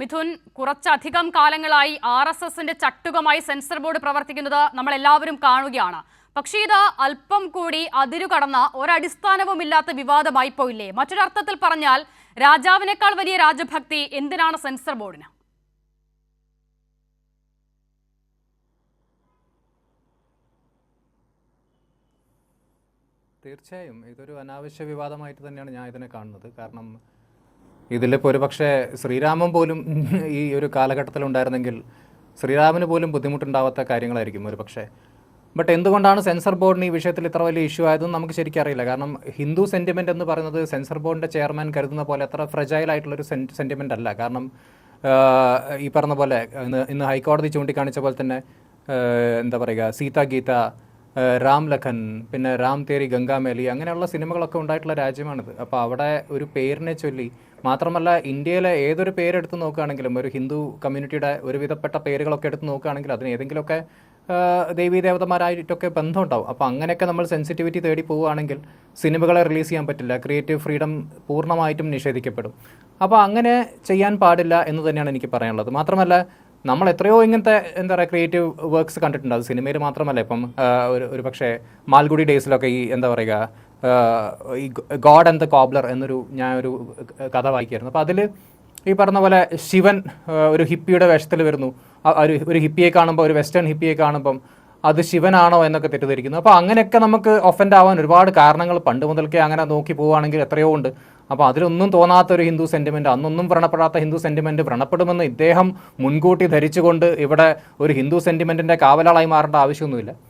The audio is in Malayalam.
മിഥുൻ കുറച്ചധികം കാലങ്ങളായി ആർ എസ് എസിന്റെ ചട്ടുകമായി സെൻസർ ബോർഡ് പ്രവർത്തിക്കുന്നത് നമ്മൾ എല്ലാവരും കാണുകയാണ്. പക്ഷേ ഇത് അല്പം കൂടി അതിരു കടന്ന ഒരടിസ്ഥാനവുമില്ലാത്ത വിവാദമായി പോയില്ലേ? മറ്റൊരർത്ഥത്തിൽ പറഞ്ഞാൽ രാജാവിനേക്കാൾ വലിയ രാജഭക്തി എന്തിനാണ് സെൻസർ ബോർഡിന്? തീർച്ചയായും. ഇതൊരു അനാവശ്യ വിവാദമായിട്ട് തന്നെയാണ് ഞാൻ ഇതിനെ കാണുന്നത്. കാരണം ഇതിലിപ്പോൾ ഒരു പക്ഷേ ശ്രീരാമൻ പോലും ഈ ഒരു കാലഘട്ടത്തിൽ ഉണ്ടായിരുന്നെങ്കിൽ ശ്രീരാമന് പോലും ബുദ്ധിമുട്ടുണ്ടാവാത്ത കാര്യങ്ങളായിരിക്കും ഒരു പക്ഷേ. ബട്ട് എന്തുകൊണ്ടാണ് സെൻസർ ബോർഡിന് ഈ വിഷയത്തിൽ ഇത്ര വലിയ ഇഷ്യൂ ആയതെന്ന് നമുക്ക് ശരിക്കും അറിയില്ല. കാരണം ഹിന്ദു സെന്റിമെന്റ് എന്ന് പറയുന്നത് സെൻസർ ബോർഡിന്റെ ചെയർമാൻ കരുതുന്ന പോലെ അത്ര ഫ്രജൈൽ ആയിട്ടുള്ളൊരു സെന്റിമെന്റ് അല്ല. കാരണം ഈ പറഞ്ഞ പോലെ ഇന്ന് ഇന്ന് ഹൈക്കോടതി ചൂണ്ടിക്കാണിച്ച പോലെ തന്നെ എന്താ പറയുക സീത ഗീത രാം ലഖൻ പിന്നെ രാം തേരി ഗംഗാമേലി അങ്ങനെയുള്ള സിനിമകളൊക്കെ ഉണ്ടായിട്ടുള്ള രാജ്യമാണിത്. അപ്പോൾ അവിടെ ഒരു പേരിനെ ചൊല്ലി മാത്രമല്ല ഇന്ത്യയിലെ ഏതൊരു പേരെടുത്ത് നോക്കുകയാണെങ്കിലും ഒരു ഹിന്ദു കമ്മ്യൂണിറ്റിയുടെ ഒരുവിധപ്പെട്ട പേരുകളൊക്കെ എടുത്ത് നോക്കുകയാണെങ്കിൽ അതിന് ഏതെങ്കിലുമൊക്കെ ആഹ്, ബന്ധം ബന്ധമുണ്ടാവും. അപ്പോൾ അങ്ങനെയൊക്കെ നമ്മൾ സെൻസിറ്റിവിറ്റി തേടി പോവുകയാണെങ്കിൽ സിനിമകളെ റിലീസ് ചെയ്യാൻ പറ്റില്ല ക്രിയേറ്റീവ് ഫ്രീഡം പൂർണമായിട്ടും നിഷേധിക്കപ്പെടും. അപ്പോൾ അങ്ങനെ ചെയ്യാൻ പാടില്ല എന്ന് തന്നെയാണ് എനിക്ക് പറയാനുള്ളത്. മാത്രമല്ല നമ്മൾ എത്രയോ ഇങ്ങനത്തെ എന്താ പറയുക ക്രിയേറ്റീവ് വർക്ക്സ് കണ്ടിട്ടുണ്ട്. അത് സിനിമയിൽ മാത്രമല്ല ഇപ്പം ഒരു ഒരു പക്ഷേ മാൽഗുഡി ഡേയ്സിലൊക്കെ ഈ എന്താ പറയുക ഈ ഗോഡ് ആൻഡ് ദ കോബ്ലർ എന്നൊരു ഞാൻ ഒരു കഥ വായിക്കായിരുന്നു. അപ്പോൾ അതിൽ ഈ പറഞ്ഞ പോലെ ശിവൻ ഒരു ഹിപ്പിയുടെ വേഷത്തിൽ വരുന്നു. ഒരു ഒരു ഹിപ്പിയെ കാണുമ്പോൾ ഒരു വെസ്റ്റേൺ ഹിപ്പിയെ കാണുമ്പം അത് ശിവനാണോ എന്നൊക്കെ തെറ്റിദ്ധരിക്കുന്നു. അപ്പോൾ അങ്ങനെയൊക്കെ നമുക്ക് ഒഫൻഡ് ആവാൻ ഒരുപാട് കാരണങ്ങൾ പണ്ട് മുതൽക്കേ അങ്ങനെ നോക്കി പോവുകയാണെങ്കിൽ എത്രയോ ഉണ്ട്. അപ്പോൾ അതിലൊന്നും തോന്നാത്ത ഒരു ഹിന്ദു സെന്റിമെന്റ് അന്നൊന്നും വ്രണപ്പെടാത്ത ഹിന്ദു സെന്റിമെന്റ് വ്രണപ്പെടുമെന്ന് ഇദ്ദേഹം മുൻകൂട്ടി ധരിച്ചുകൊണ്ട് ഇവിടെ ഒരു ഹിന്ദു സെന്റിമെന്റിന്റെ കാവലാളായി മാറേണ്ട ആവശ്യമൊന്നുമില്ല.